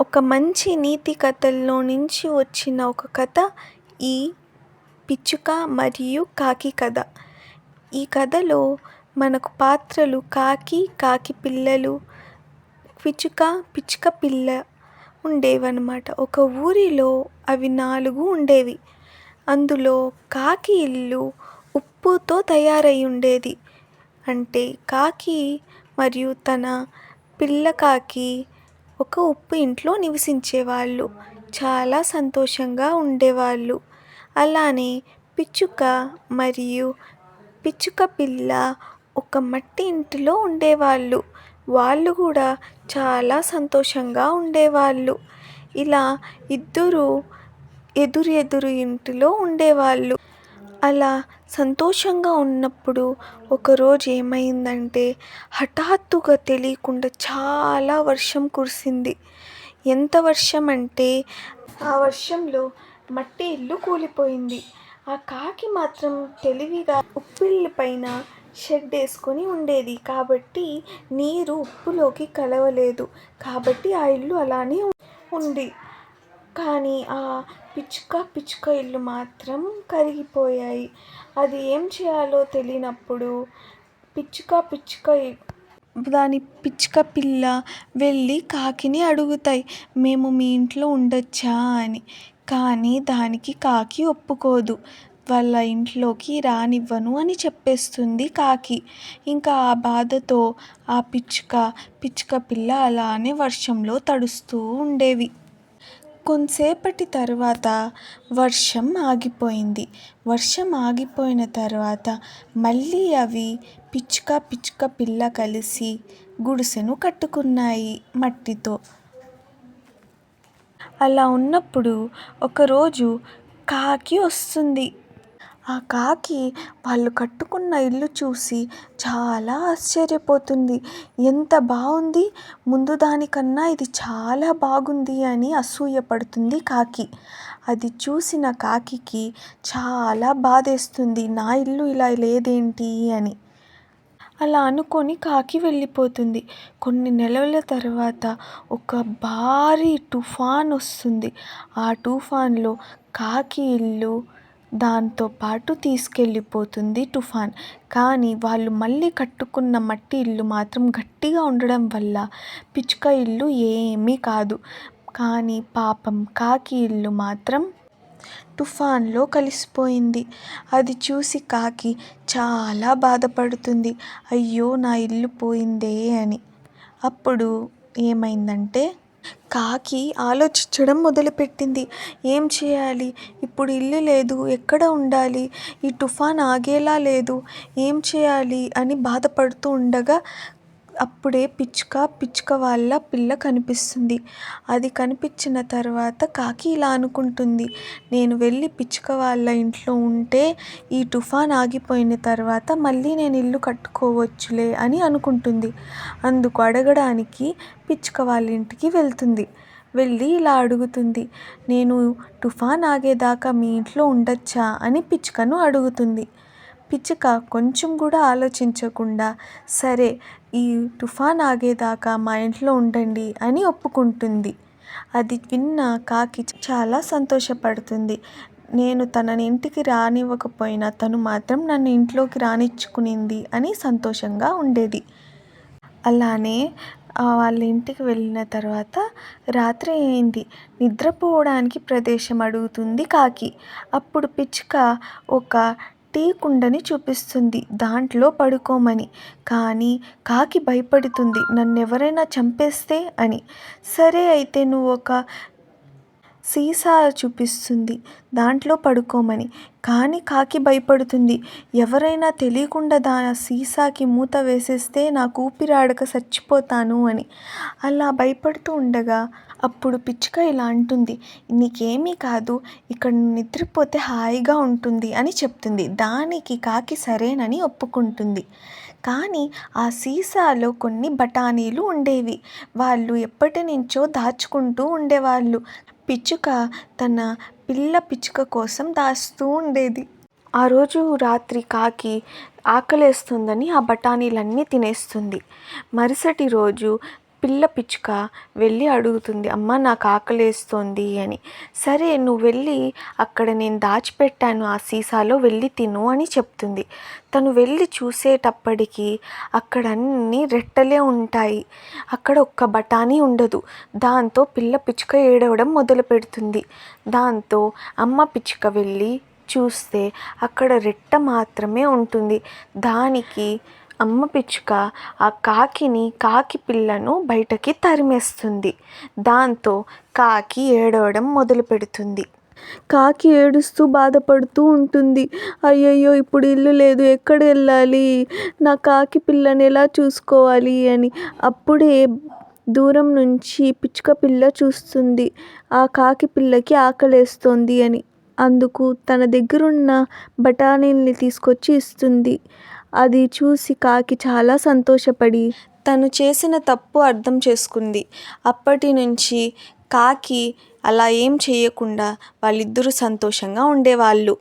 ఒక మంచి నీతి కథల్లో నుంచి వచ్చిన ఒక కథ ఈ పిచ్చుక మరియు కాకి కథ. ఈ కథలో మనకు పాత్రలు కాకి కాకి పిల్లలు పిచ్చుక పిచ్చుక పిల్ల ఉండేవన్నమాట. ఒక ఊరిలో అవి నాలుగు ఉండేవి. అందులో కాకి ఇల్లు ఉప్పుతో తయారై ఉండేది. అంటే కాకి మరియు తన పిల్ల కాకి ఒక ఉప్పు ఇంట్లో నివసించేవాళ్ళు. చాలా సంతోషంగా ఉండేవాళ్ళు. అలానే పిచ్చుక మరియు పిచ్చుక పిల్ల ఒక మట్టి ఇంటిలో ఉండేవాళ్ళు. వాళ్ళు కూడా చాలా సంతోషంగా ఉండేవాళ్ళు. ఇలా ఇద్దరు ఎదురు ఎదురు ఇంటిలో ఉండేవాళ్ళు. అలా సంతోషంగా ఉన్నప్పుడు ఒకరోజు ఏమైందంటే హఠాత్తుగా తెలియకుండా చాలా వర్షం కురిసింది. ఎంత వర్షం అంటే ఆ వర్షంలో మట్టి ఇల్లు కూలిపోయింది. ఆ కాకి మాత్రం తెలివిగా ఉప్పిళ్ళ పైన షెడ్ వేసుకొని ఉండేది. కాబట్టి నీరు ఉప్పులోకి కలవలేదు. కాబట్టి ఆ ఇల్లు అలానే ఉంది. కానీ ఆ పిచ్చుక పిచ్చుక ఇల్లు మాత్రం కరిగిపోయాయి. అది ఏం చేయాలో తెలియనప్పుడు పిచ్చుక పిచ్చుక దాని పిచ్చుక పిల్ల వెళ్ళి కాకిని అడుగుతాయి. మేము మీ ఇంట్లో ఉండొచ్చా అని. కానీ దానికి కాకి ఒప్పుకోదు. వాళ్ళ ఇంట్లోకి రానివ్వను అని చెప్పేస్తుంది కాకి. ఇంకా ఆ బాధతో ఆ పిచ్చుక పిచ్చుక పిల్ల అలానే వర్షంలో తడుస్తూ ఉండేవి. కొంతసేపటి తర్వాత వర్షం ఆగిపోయింది. వర్షం ఆగిపోయిన తర్వాత మళ్ళీ అవి పిచ్చుక పిచ్చుక పిల్ల కలిసి గుడిసెను కట్టుకున్నాయి మట్టితో. అలా ఉన్నప్పుడు ఒకరోజు కాకి వస్తుంది. ఆ కాకి వాళ్ళు కట్టుకున్న ఇల్లు చూసి చాలా ఆశ్చర్యపోతుంది. ఎంత బాగుంది ముందు దానికన్నా ఇది చాలా బాగుంది అని అసూయపడుతుంది కాకి. అది చూసిన కాకికి చాలా బాధేస్తుంది. నా ఇల్లు ఇలా లేదేంటి అని. అలా అనుకొని కాకి వెళ్ళిపోతుంది. కొన్ని నెలల తర్వాత ఒక భారీ తుఫాన్ వస్తుంది. ఆ తుఫాన్లో కాకి ఇల్లు దాంతో పాటు తీసుకెళ్ళిపోతుంది తుఫాన్. కానీ వాళ్ళు మళ్ళీ కట్టుకున్న మట్టి ఇల్లు మాత్రం గట్టిగా ఉండడం వల్ల పిచ్చుక ఇల్లు ఏమీ కాదు. కానీ పాపం కాకి ఇల్లు మాత్రం తుఫాన్లో కలిసిపోయింది. అది చూసి కాకి చాలా బాధపడుతుంది. అయ్యో నా ఇల్లు పోయిందే అని. అప్పుడు ఏమైందంటే కాకి ఆలోచించడం మొదలుపెట్టింది. ఏం చేయాలి? ఇప్పుడు ఇల్లు లేదు. ఎక్కడ ఉండాలి? ఈ తుఫాన్ ఆగేలా లేదు. ఏం చేయాలి? అని బాధపడుతూ ఉండగా అప్పుడే పిచ్చుక పిచ్చుక వాళ్ళ పిల్ల కనిపిస్తుంది. అది కనిపించిన తర్వాత కాకి ఇలా అనుకుంటుంది. నేను వెళ్ళి పిచ్చుక వాళ్ళ ఇంట్లో ఉంటే ఈ తుఫాన్ ఆగిపోయిన తర్వాత మళ్ళీ నేను ఇల్లు కట్టుకోవచ్చులే అని అనుకుంటుంది. అందుకు అడగడానికి పిచ్చుక వాళ్ళ ఇంటికి వెళ్తుంది. వెళ్ళి ఇలా అడుగుతుంది. నేను తుఫాన్ ఆగేదాకా మీ ఇంట్లో ఉండొచ్చా అని పిచ్చుకను అడుగుతుంది. పిచ్చుక కొంచెం కూడా ఆలోచించకుండా సరే ఈ తుఫాన్ ఆగేదాకా మా ఇంట్లో ఉండండి అని ఒప్పుకుంటుంది. అది విన్న కాకి చాలా సంతోషపడుతుంది. నేను తనని ఇంటికి రానివ్వకపోయినా తను మాత్రం నన్ను ఇంట్లోకి రానిచ్చుకునింది అని సంతోషంగా ఉండేది. అలానే వాళ్ళ ఇంటికి వెళ్ళిన తర్వాత రాత్రి అయింది. నిద్రపోవడానికి ప్రదేశం అడుగుతుంది కాకి. అప్పుడు పిచ్చుక ఒక టీ కుండని చూపిస్తుంది. దాంట్లో పడుకోమని. కానీ కాకి భయపడుతుంది. నన్ను ఎవరైనా చంపేస్తే అని. సరే అయితే నువ్వు ఒక సీసా చూపిస్తుంది. దాంట్లో పడుకోమని. కానీ కాకి భయపడుతుంది. ఎవరైనా తెలియకుండా దా సీసాకి మూత వేసేస్తే నాకు ఊపిరాడక చచ్చిపోతాను అని. అలా భయపడుతూ ఉండగా అప్పుడు పిచ్చుక ఇలా అంటుంది. నీకేమీ కాదు ఇక్కడ నిద్రపోతే హాయిగా ఉంటుంది అని చెప్తుంది. దానికి కాకి సరేనని ఒప్పుకుంటుంది. కానీ ఆ సీసాలో కొన్ని బఠానీలు ఉండేవి. వాళ్ళు ఎప్పటి నుంచో దాచుకుంటూ ఉండేవాళ్ళు. పిచ్చుక తన పిల్ల పిచ్చుక కోసం దాస్తూ ఉండేది. ఆ రోజు రాత్రి కాకి ఆకలేస్తుందని ఆ బఠానీలన్నీ తినేస్తుంది. మరుసటి రోజు పిల్ల పిచ్చుక వెళ్ళి అడుగుతుంది అమ్మ నాకు ఆకలేస్తోంది అని. సరే నువ్వు వెళ్ళి అక్కడ నేను దాచిపెట్టాను ఆ సీసాలో వెళ్ళి తిను అని చెప్తుంది. తను వెళ్ళి చూసేటప్పటికి అక్కడ అన్ని రెట్టలే ఉంటాయి. అక్కడ ఒక్క బఠానీ ఉండదు. దాంతో పిల్ల పిచ్చుక ఏడవడం మొదలు పెడుతుంది. దాంతో అమ్మ పిచ్చుక వెళ్ళి చూస్తే అక్కడ రెట్ట మాత్రమే ఉంటుంది. దానికి అమ్మ పిచ్చుక ఆ కాకిని కాకి పిల్లను బయటకి తరిమేస్తుంది. దాంతో కాకి ఏడవడం మొదలు పెడుతుంది కాకి ఏడుస్తూ బాధపడుతూ ఉంటుంది. అయ్యయ్యో ఇప్పుడు ఇల్లు లేదు. ఎక్కడ వెళ్ళాలి? నా కాకి పిల్లని ఎలా చూసుకోవాలి అని అప్పుడే దూరం నుంచి పిచ్చుక పిల్ల చూస్తుంది. ఆ కాకి పిల్లకి ఆకలేస్తోంది అని అందుకు తన దగ్గరున్న బఠానీల్ని తీసుకొచ్చి ఇస్తుంది. అది చూసి కాకి చాలా సంతోషపడి తను చేసిన తప్పు అర్థం చేసుకుంది. అప్పటి నుంచి కాకి అలా ఏం చేయకుండా వాళ్ళిద్దరూ సంతోషంగా ఉండేవాళ్ళు.